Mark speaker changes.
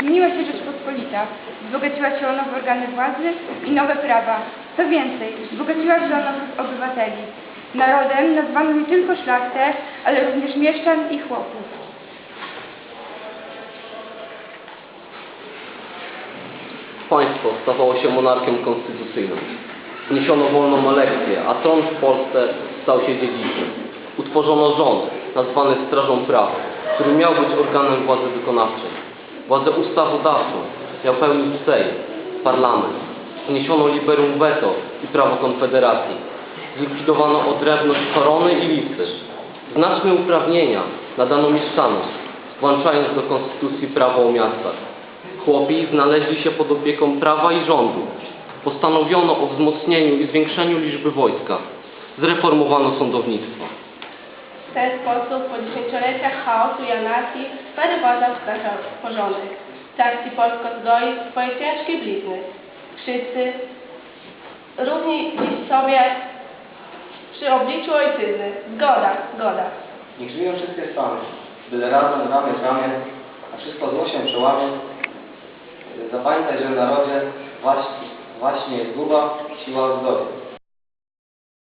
Speaker 1: Zmieniła się Rzeczpospolita, wzbogaciła się o nowe organy władzy i nowe prawa. Co więcej, wzbogaciła się o nowych obywateli. Narodem nazwano nie tylko szlachtę, ale również mieszczan i chłopów.
Speaker 2: Państwo stawało się monarchią konstytucyjną. Wniesiono wolną elekcję, a tron w Polsce stał się dziedziczny. Utworzono rząd, nazwany Strażą Praw, który miał być organem władzy wykonawczej. Władzę ustawodawczą miał pełnić Sejm, parlament. Wniesiono liberum veto i prawo konfederacji. Zlikwidowano odrębność korony i listy. Znaczne uprawnienia nadano mieszczanom, włączając do konstytucji prawo o miastach. Chłopi znaleźli się pod opieką prawa i rządu. Postanowiono o wzmocnieniu i zwiększeniu liczby wojska. Zreformowano sądownictwo.
Speaker 3: W ten sposób po dziesięcioleciach chaosu i anarchii stary władza wkraczał w porządek. Carski Polsko zgoi swoje ciężkie blizny. Wszyscy równi dziś sobie przy obliczu ojczyzny. Zgoda, zgoda.
Speaker 4: Niech żyją wszystkie strony, byle razem, ramię w ramię, a wszystko zło się przełamie. Zapamiętaj, że w narodzie właśnie, właśnie jest zguba, siła w.